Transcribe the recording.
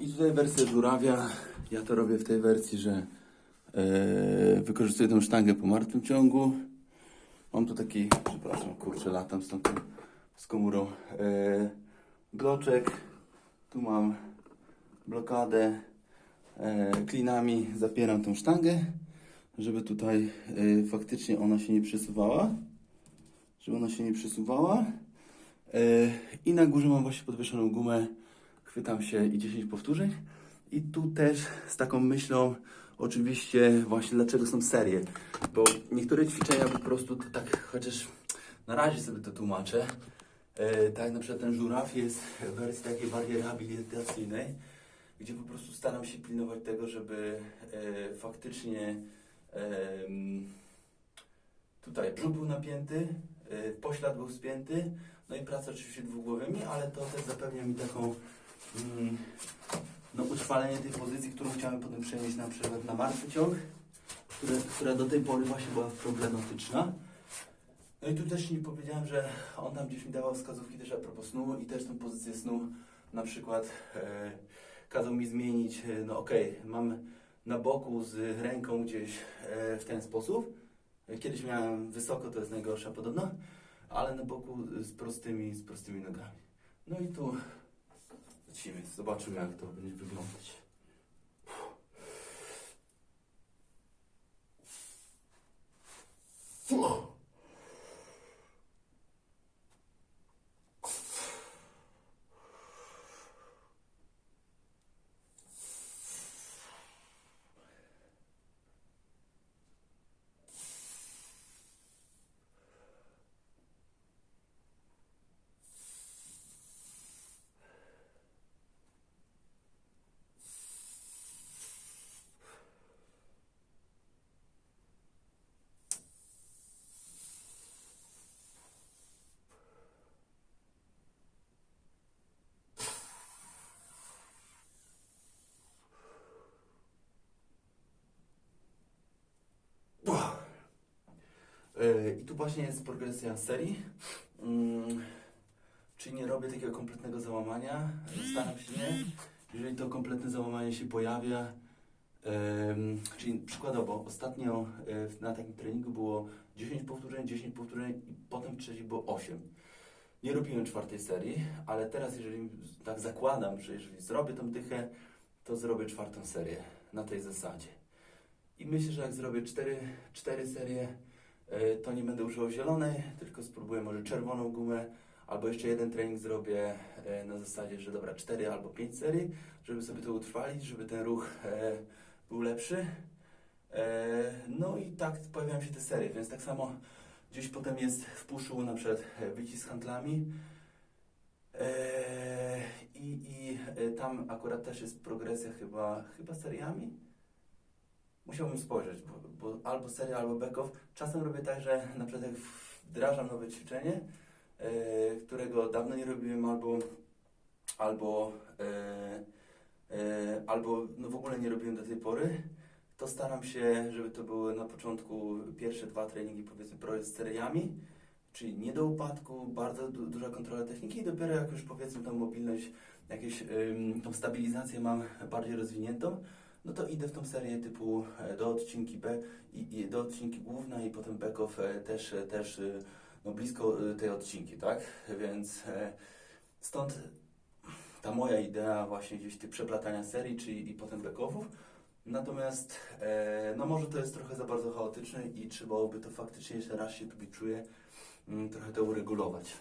I tutaj wersja żurawia. Ja to robię w tej wersji, że e, wykorzystuję tą sztangę po martwym ciągu. Mam tu taki, przepraszam, kurczę, latam z tą z komórą. E, bloczek. Tu mam blokadę. E, klinami zapieram tą sztangę, żeby tutaj faktycznie ona się nie przesuwała. Żeby ona się nie przesuwała. I na górze mam właśnie podwieszoną gumę. Chwytam się i 10 powtórzeń. I tu też z taką myślą, oczywiście, właśnie dlaczego są serie. Bo niektóre ćwiczenia po prostu tak, chociaż na razie sobie to tłumaczę. E, tak, na przykład ten żuraw jest w wersji takiej bardziej rehabilitacyjnej, gdzie po prostu staram się pilnować tego, żeby e, faktycznie em, tutaj brzuch był napięty, e, poślad był spięty, no i praca oczywiście dwugłowymi, ale to też zapewnia mi taką no, utrwalenie tej pozycji, którą chciałem potem przenieść na przykład na martwy ciąg, które, która do tej pory właśnie była problematyczna. No i tu też nie powiedziałem, że on tam gdzieś mi dawał wskazówki też a propos snu i też tą pozycję snu na przykład e, kazał mi zmienić, e, no okej, mam na boku z ręką gdzieś e, w ten sposób. Kiedyś miałem wysoko, to jest najgorsza podobno, ale na boku z prostymi, z prostymi nogami. No i tu lecimy, zobaczymy jak to będzie wyglądać. E, I tu właśnie jest progresja serii. Mm, Czyli nie robię takiego kompletnego załamania. Staram się nie. Jeżeli to kompletne załamanie się pojawia, czyli przykładowo ostatnio e, w- na takim treningu było 10 powtórzeń, 10 powtórzeń i potem trzeci było 8. Nie robiłem czwartej serii, ale teraz jeżeli tak zakładam, że jeżeli zrobię tą dychę, to zrobię czwartą serię na tej zasadzie. I myślę, że jak zrobię cztery, cztery serie, e, to nie będę używał zielonej, tylko spróbuję może czerwoną gumę, albo jeszcze jeden trening zrobię e, na zasadzie, że dobra, cztery albo pięć serii, żeby sobie to utrwalić, żeby ten ruch e, był lepszy. E, No i tak pojawiają się te serie, więc tak samo gdzieś potem jest w puszu na przykład e, wycisk handlami. E, I, I e, tam akurat też jest progresja chyba, chyba seriami. Musiałbym spojrzeć, bo, bo albo seria, albo back-off. Czasem robię tak, że na przykład jak wdrażam nowe ćwiczenie, e, którego dawno nie robiłem, albo, albo, e, e, albo no w ogóle nie robiłem do tej pory, to staram się, żeby to były na początku pierwsze dwa treningi, powiedzmy, z seriami, czyli nie do upadku, bardzo du duża kontrola techniki i dopiero jak już powiedzmy tą mobilność, jakieś, tą stabilizację mam bardziej rozwiniętą, no to idę w tą serię typu e, do odcinki B i, i do odcinki główna i potem back-off e, też, e, też no blisko tej odcinki, tak? Więc stąd ta moja idea właśnie gdzieś tych przeplatania serii, czyli i potem back-offów. Natomiast e, no może to jest trochę za bardzo chaotyczne i trzeba by to faktycznie jeszcze raz się tu czuję, mm, trochę to uregulować.